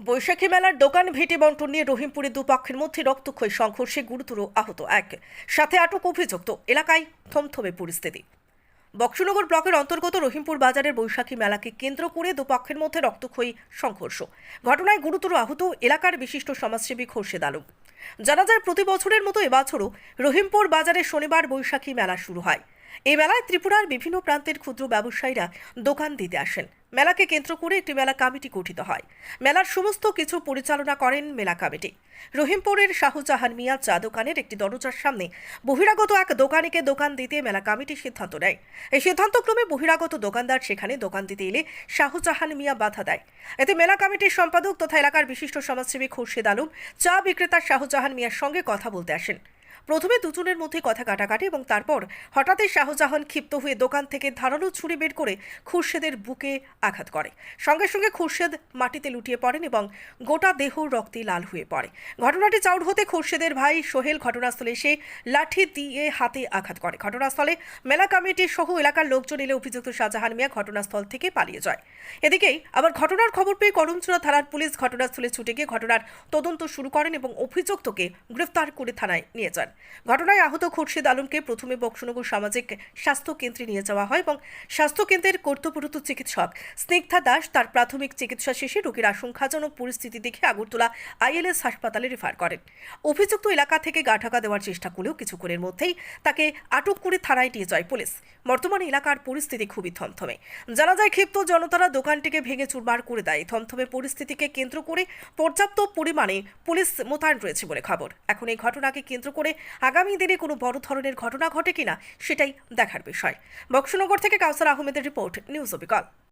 বৈশাখী মেলার দোকান ভেটে বন্টন নিয়ে রহিমপুরে দুপক্ষের মধ্যে রক্তক্ষয়ী সংঘর্ষে গুরুতর আহত এক। সাথে আটক অভিযুক্ত। এলাকায় থমথমে পরিস্থিতি। বক্সনগর ব্লকের অন্তর্গত রহিমপুর বাজারের বৈশাখী মেলাকে কেন্দ্র করে দুপক্ষের মধ্যে রক্তক্ষয়ী সংঘর্ষ। ঘটনায় গুরুতর আহত এলাকার বিশিষ্ট সমাজসেবী খোরশেদ আলম। জানা যায়, প্রতি বছরের মতো এবছরও রহিমপুর বাজারে শনিবার বৈশাখী মেলা শুরু হয়। এই মেলায় ত্রিপুরার বিভিন্ন প্রান্তের ক্ষুদ্র ব্যবসায়ীরা দোকান দিতে আসেন। মেলাকে কেন্দ্র করে একটি মেলা কমিটি গঠিত হয়। মেলার সমস্ত কিছু পরিচালনা করেন মেলা কমিটি। রহিমপুরের শাহজাহান মিয়া চা দোকানের একটি দরজার সামনে বহিরাগত এক দোকানিকে দোকান দিতে মেলা কমিটি সিদ্ধান্ত নেয়। এই সিদ্ধান্তক্রমে বহিরাগত দোকানদার সেখানে দোকান দিতে এলে শাহজাহান মিয়া বাধা দেয়। এতে মেলা কমিটির সম্পাদক তথা এলাকার বিশিষ্ট সমাজসেবী খুরশেদ আলম, চা বিক্রেতা শাহজাহান মিয়ার সঙ্গে কথা বলতে আসেন। প্রথমে দুজনের মধ্যে কথা কাটাকাটি এবং তারপর হঠাৎই শাহজাহান ক্ষিপ্ত হয়ে দোকান থেকে ধারালো ছুরি বের করে খুরশেদের বুকে আঘাত করে। সঙ্গে সঙ্গে খুরশেদ মাটিতে লুটিয়ে পড়েন এবং গোটা দেহ রক্তে লাল হয়ে পড়ে। ঘটনাটি চাউর হতে খুরশেদের ভাই সোহেল ঘটনাস্থলে এসে লাঠি দিয়ে হাতে আঘাত করে। ঘটনাস্থলে মেলা কমিটি সহ এলাকার লোকজন এলে অভিযুক্ত শাহজাহান মিয়া ঘটনাস্থল থেকে পালিয়ে যায়। এদিকেই আবার ঘটনার খবর পেয়ে করমচূড়া থানার পুলিশ ঘটনাস্থলে ছুটে গিয়ে ঘটনার তদন্ত শুরু করেন এবং অভিযুক্তকে গ্রেফতার করে থানায় নিয়ে যান। ঘটনায় আহত খুরশিদ আলমকে প্রথমে বক্সনগর সামাজিক স্বাস্থ্য কেন্দ্রে নিয়ে যাওয়া হয় এবং স্বাস্থ্য কেন্দ্রের কর্তব্যরত চিকিৎসক স্নিগ্ধা দাস তার প্রাথমিক চিকিৎসা শেষে রোগীর আশঙ্কাজনক পরিস্থিতি দেখে আগরতলা আইএলএস হাসপাতালে রেফার করেন। অভিযুক্ত এলাকা থেকে গা ঢাকা দেওয়ার চেষ্টা করলেও কিছুক্ষণের মধ্যেই তাকে আটক করে থানায় নিয়ে যায় পুলিশ। বর্তমানে এলাকার পরিস্থিতি খুবই থমথমে। জানা যায়, ক্ষিপ্ত জনতারা দোকানটিকে ভেঙে চুরমার করে দেয়। থমথমে পরিস্থিতিকে কেন্দ্র করে পর্যাপ্ত পরিমাণে পুলিশ মোতায়েন রয়েছে বলে খবর। এখন এই ঘটনাকে কেন্দ্র করে আগামী দিনে কোনো বড় ধরনের ঘটনা ঘটে কিনা সেটাই দেখার বিষয়। বক্সনগর থেকে কাউসার আহমেদের রিপোর্ট, নিউজ অবিকল।